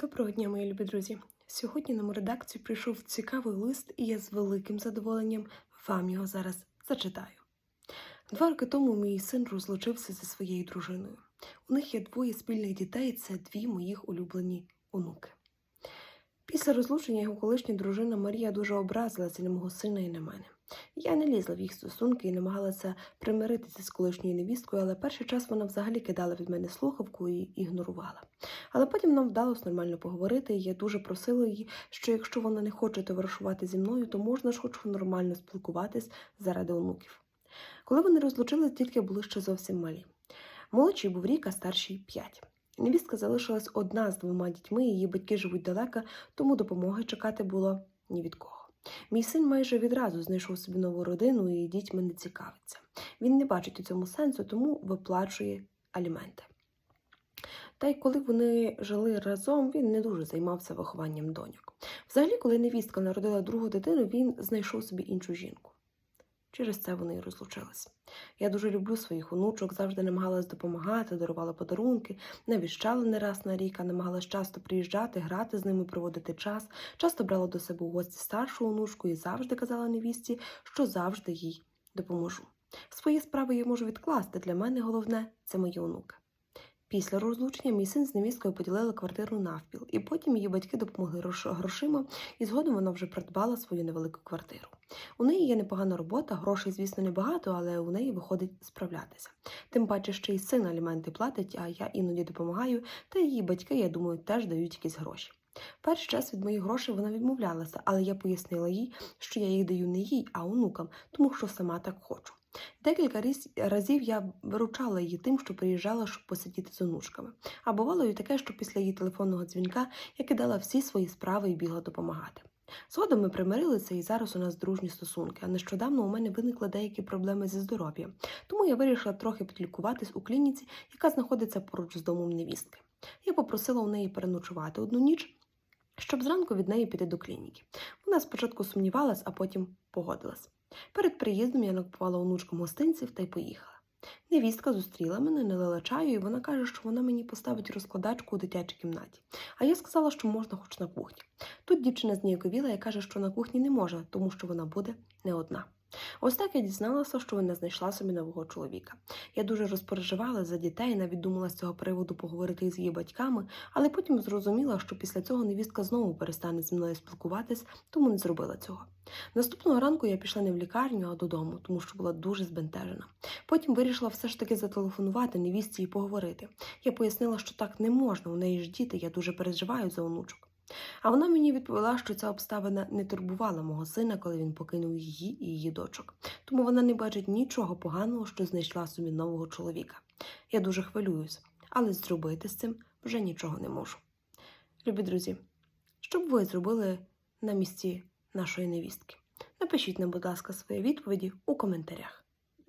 Доброго дня, мої любі друзі! Сьогодні нам у редакцію прийшов цікавий лист, і я з великим задоволенням вам його зараз зачитаю. Два роки тому мій син розлучився зі своєю дружиною. У них є двоє спільних дітей, це дві моїх улюблені онуки. Після розлучення його колишня дружина Марія дуже образилася на мого сина і на мене. Я не лізла в їх стосунки і намагалася примиритися з колишньою невісткою, але перший час вона взагалі кидала від мене слухавку і ігнорувала. Але потім нам вдалося нормально поговорити, і я дуже просила її, що якщо вона не хоче товаришувати зі мною, то можна ж хоч нормально спілкуватись заради онуків. Коли вони розлучились, дітки були ще зовсім малі. Молодший був рік, а старший п'ять. Невістка залишилась одна з двома дітьми, її батьки живуть далеко, тому допомоги чекати було ні від кого. Мій син майже відразу знайшов собі нову родину і дітьми не цікавиться. Він не бачить у цьому сенсу, тому виплачує аліменти. Та й коли вони жили разом, він не дуже займався вихованням доньок. Взагалі, коли невістка народила другу дитину, він знайшов собі іншу жінку. Через це вони й розлучились. Я дуже люблю своїх онучок, завжди намагалась допомагати, дарувала подарунки, навіщала не раз на рік, а намагалась часто приїжджати, грати з ними, проводити час. Часто брала до себе у гості старшу онучку і завжди казала невісті, що завжди їй допоможу. Свої справи я можу відкласти. Для мене головне це мої онуки. Після розлучення мій син з невісткою поділили квартиру навпіл, і потім її батьки допомогли грошима, і згодом вона вже придбала свою невелику квартиру. У неї є непогана робота, грошей, звісно, небагато, але у неї виходить справлятися. Тим паче, ще й син аліменти платить, а я іноді допомагаю, та її батьки, я думаю, теж дають якісь гроші. Перший час від моїх грошей вона відмовлялася, але я пояснила їй, що я їх даю не їй, а онукам, тому що сама так хочу. Декілька разів я виручала її тим, що приїжджала, щоб посидіти з онучками. А бувало і таке, що після її телефонного дзвінка я кидала всі свої справи і бігла допомагати. Згодом ми примирилися, і зараз у нас дружні стосунки. А нещодавно у мене виникли деякі проблеми зі здоров'ям, тому я вирішила трохи підлікуватись у клініці, яка знаходиться поруч з домом невістки. Я попросила у неї переночувати одну ніч, щоб зранку від неї піти до клініки. Вона спочатку сумнівалась, а потім погодилась. Перед приїздом я накупувала онучкам гостинців та й поїхала. Невістка зустріла мене, налила чаю, і вона каже, що вона мені поставить розкладачку у дитячій кімнаті. А я сказала, що можна хоч на кухні. Тут дівчина зніяковіла і каже, що на кухні не може, тому що вона буде не одна. Ось так я дізналася, що вона знайшла собі нового чоловіка. Я дуже розпереживала за дітей, навіть думала з цього приводу поговорити з її батьками, але потім зрозуміла, що після цього невістка знову перестане зі мною спілкуватись, тому не зробила цього. Наступного ранку я пішла не в лікарню, а додому, тому що була дуже збентежена. Потім вирішила все ж таки зателефонувати невістці і поговорити. Я пояснила, що так не можна, у неї ж діти, я дуже переживаю за онучок. А вона мені відповіла, що ця обставина не турбувала мого сина, коли він покинув її і її дочок. Тому вона не бачить нічого поганого, що знайшла собі нового чоловіка. Я дуже хвилююсь, але зробити з цим вже нічого не можу. Любі друзі, що б ви зробили на місці нашої невістки? Напишіть нам, будь ласка, свої відповіді у коментарях.